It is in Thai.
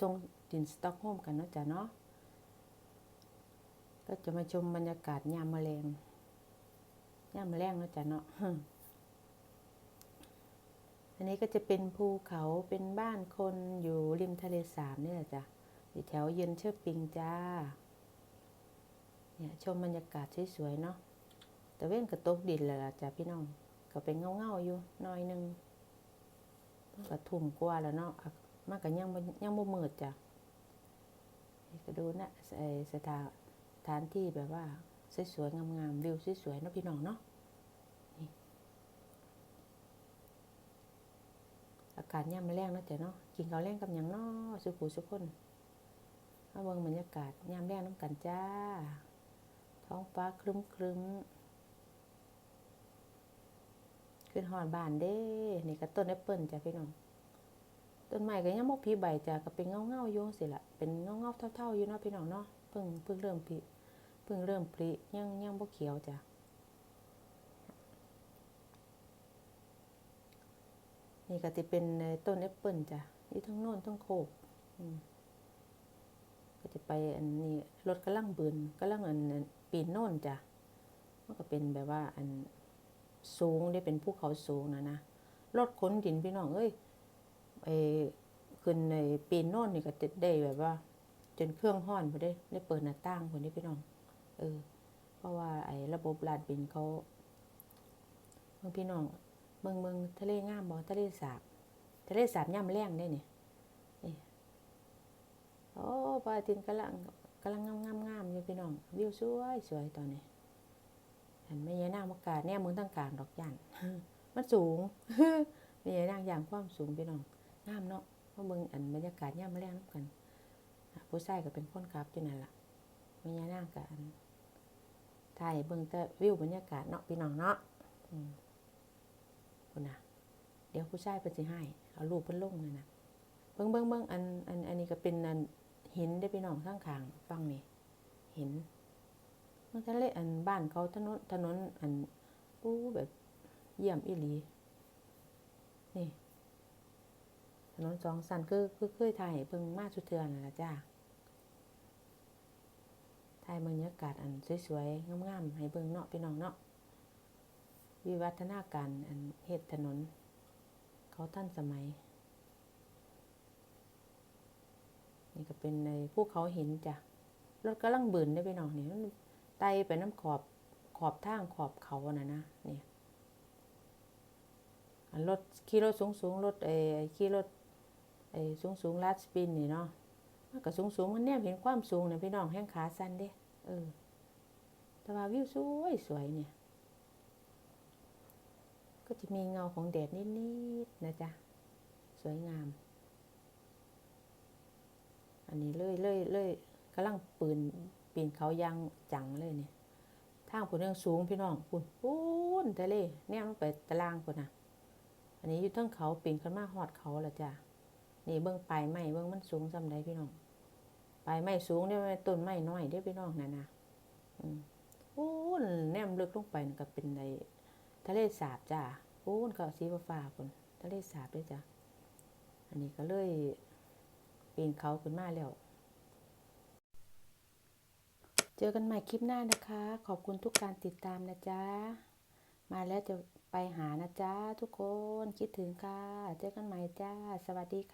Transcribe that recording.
ส่งดินสต็อกโฮมกันเนาะจ้ะเนาะก็จะมาชมบรรยากาศยามแมลงยามแมลงเนาะจ้ะเนาะอันนี้ก็จะเป็นภูเขาเป็นบ้านคนอยู่ริมทะเลสาบนี่แหละจ้ะอยู่แถวเย็นเชื่อปิงจ้า เนี่ยชมบรรยากาศสวยๆเนาะแต่เว้นกับตกดินแล้วล่ะจ้ะพี่น้อง ก็เป็นเงาๆอยู่หน้อยนึง ก็ทุ่มกว่าแล้วเนาะมันก็ยังบ่ยังบ่มืดจ้ะก็ดูนะไอ้สถานสถานที่แบบว่าสวยๆงามๆวิวสวยๆเนาะพี่น้องเนาะนี่อากาศยามมาแลงนาะจ้ะเนาะกินข้าวแลงกับหยังเนาะสุขุสุคนมาเบิ่งบรรยากาศยามแลงนํกันจ้า ท้องฟ้าครึ้มๆ ขึ้นหอดบานเด้ นี่ก็ต้นแอปเปิลจ้ะพี่น้อง ต้นไม้ก็ยังบ่พีใบจ้ะก็เป็นเงาๆอยู่สิละเป็นเงาๆเท่าๆอยู่เนาะพี่น้องเนาะ เพิ่งเพิ่งเริ่มผลิเพิ่งเริ่มผลิยังยังบ่เขียวจ้ะนี่ก็สิเป็นต้นแอปเปิลจ้ะอยู่ทั้งโน้นทั้งโคกก็จะไปอันนี้รถกำลังบืนกำลังอันปีนโน่นจ้ะมันก็เป็นแบบว่าอัน สูงได้เป็นภูเขาสูงนะนะรถขนดินพี่น้องเอ้ยไอ้ขึ้นในปีนโน่นนี่ก็ติดได้แบบว่า จนเครื่องห้อนพอได้ได้เปิดหน้าต่างคนนี้พี่น้อง เออ เพราะว่าไอ้ระบบลาดบินเขาเมืองพี่น้องเมืองเมืองทะเลงามบ่ทะเลสาบทะเลสาบย่ำแรงได้เนี่นี่โอ้พระอาทิตย์กำลังกำลังงามงามงามอยู่พี่น้อง วิวสวยสวยตอนนี้เห็นไม่ยาย นาระกาศแน่เมืองตั้งกลางดอกย่านมันสูงไม่ยายนางอย่างความสูงพี่น้องงามเนาะเพราะเมืองอันบรรยากาศย่ำแรงน้ำกันผู้ชายก็เป็นคนขับอยู่นั่นล่ะม่ยายนางกันถ่ายเบิ่งแต่วิวบรรยากาศเนาะพี่น้องเนาะคุณน่ะเดี๋ยวผู้ชายเพิ่นสิให้เอารูปเพิ่นลงนั่นะเบิ่งเบิ่งเบิ่งอันอันอันนี้ก็เป็นอันหินได้พี่น้องข้างขางฟังนี่หิน มันทะเลอันบ้านเขาถนนถนนอันอู้แบบเยี่ยมอีหลี นี่ ถนนสองสันคือคือเคยถ่ายให้เบิ่งมาสุดเทือนนะจ้าถ่ายบรรยากาศอันสวยๆงามๆให้เบิ่งเนาะพี่น้องเนาะวิวัฒนาการอันเฮ็ดถนน เขาท่านสมัย นี่ก็เป็นในภูเขาหินจ้ะรถกำลังบืนได้ไปหน่อยนี่ ไต่ไปน้ำขอบขอบทางขอบเขาน่ะนะนี่อันรถขี่รถสูงสูงรถไอ้ขี่รถไอ้สูงสูงลาดสปินนี่เนาะมันก็สูงสูงมันแนมเห็นความสูงเนี่ยพี่น้องแห้งขาสั้นเด้เออแต่ว่าวิวสวยสวยเนี่ย ก็จะมีเงาของแดดนิดๆนะจ๊ะสวยงาม อันนี้เลยเลยเลยกำลังปืน ปีนเขายางจังเลยเนี่ยทางผุนยังสูงพี่น้องปุ่นปูนทะเลแนมลงไปตารางพุ่นนะอันนี้อยู่ทั้งเขาปีนขึ้นมาหอดเขาละจ้ะนี่เบื้องปลายไม้เบื้องมันสูงสำใดพี่น้องปลายไม้สูงเนี่ยต้นไม้น้อยเด้พี่น้องนั่นะอืมปูนแนมลึกลงไปก็เป็นในทะเลสาบจ้าปูนก็สีฟ้าๆพุ่นทะเลสาบด้วยจ้ะอันนี้ก็เลยปีนเขาขึ้นมาแล้ว เจอกันใหม่คลิปหน้านะคะ ขอบคุณทุกการติดตามนะจ๊ะ มาแล้วจะไปหานะจ๊ะทุกคนคิดถึงค่ะ เจอกันใหม่จ้า สวัสดีค่ะ